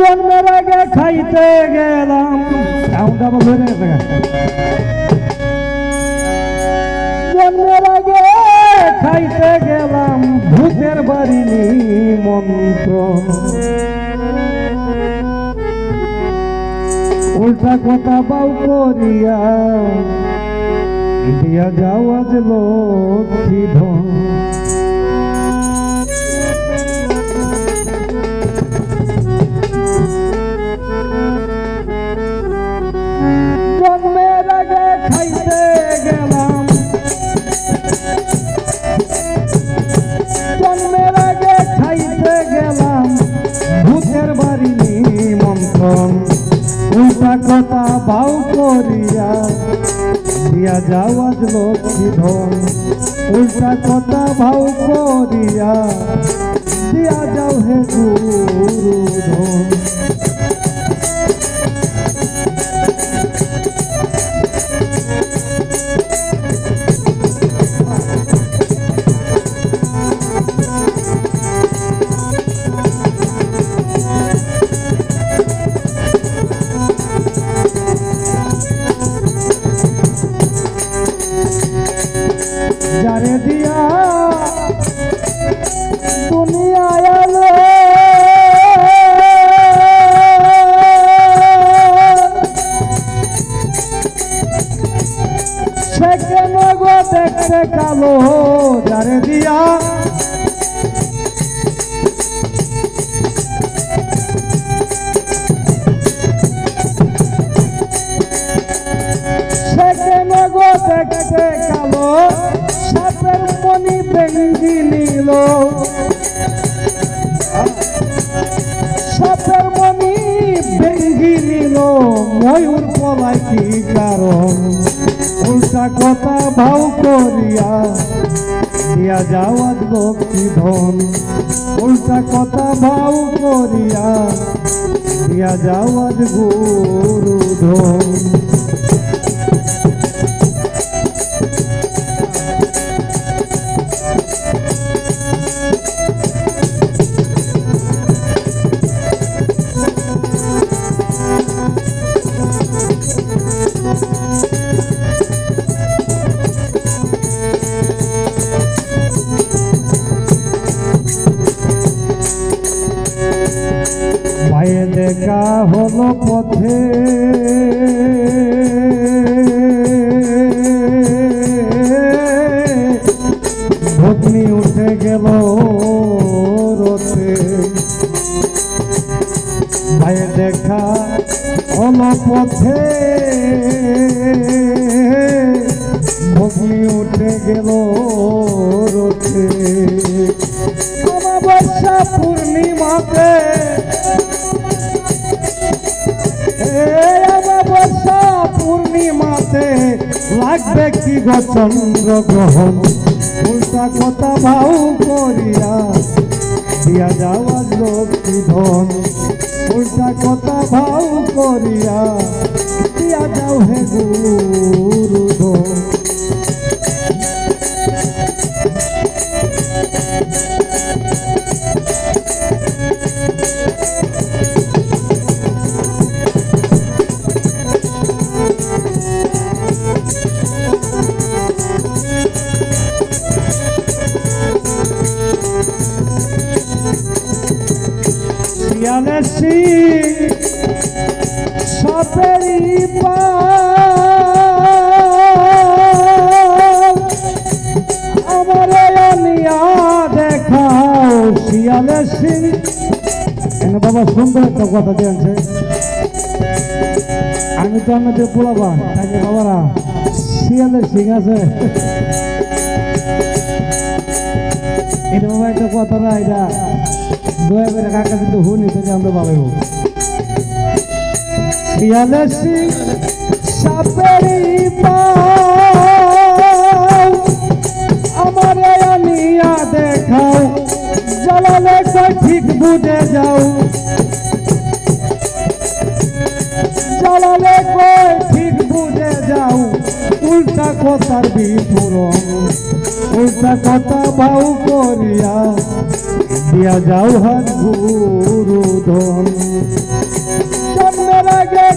জন্মের আগে খাইতে গেলাম। জন্মের আগে খাইতে গেলাম, ভূতের বাড়ি মন্ত্র উল্টা কথা বাউ করিয়া দিয়া যাও আজ লক্ষ্মী ধন গেলাম। ভূতের বাড়ি নিমন্ত্রণ। উল্টা কথা বাউ করিয়া দিয়া যাও আজ লক্ষ্মী ধন। উল্টা কথা ভাউ করিয়া দিয়া যাও হে গুরু ধন। যারে দিয়া দুনিয়া আলো সে কেন গো দেখতে কালো? যারে দিয়া মনি নিল। সাপের মনি ভেঙ্গি নিল। ময়ূর পলাই কি কারণ? উল্টা কথা ভাও করিয়া দিয়া যাওয়ার লক্ষ্মী ধন। উল্টা কথা ভাও করিয়া দিয়া যাওয়ার গুরু ধন। পায়ে দেখা হলো পথে। ভগ্নি উঠে গেল রথে। অমাবস্যা পূর্ণিমাতে। অমাবস্যা পূর্ণিমাতে লাগবে কি গো চন্দ্র গ্রহণ উল্টা কথা ভাও করিয়া দিয়া যাওয়া লক্ষ্মী ধন? উল্টা কথা ভাও করিয়া দিয়া যাও হে গুরু। বাবা, সুন্দর একটা কথা দিয়েছে। আমি তো আমাদের বলাবা তাই যে বাবারা শিয়ালে সিং আছে। এটা বাবা, একটা কথা না এটা দয়া করে কাকা কিন্তু হুনি থেকে আমরা ভালো হোক শিয়ালে সিং সাপেরি আমারে আনিয়া দেখাও জ্বালালে কই ঠিক বুঝে যাও জ্বালালে কই ঠিক বুঝে যাও উল্টা কথার বিপুরণ উল্টা কথা ভাউ করিয়া দিয়া যাও হাত গুরু ধন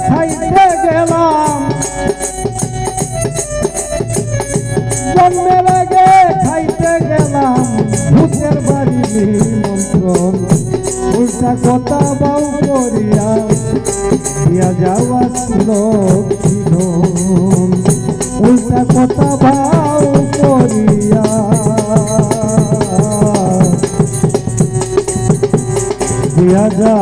খাইতে গেলাম। জন্মে লাগে খাইতে গেলাম। ভূতের বাড়ি নিমন্ত্রণ। উল্টা কথা বাউ করিয়া দিয়া যাওয়া লক্ষিণ উল্টা কথা বাউ করিয়া দিয়া যা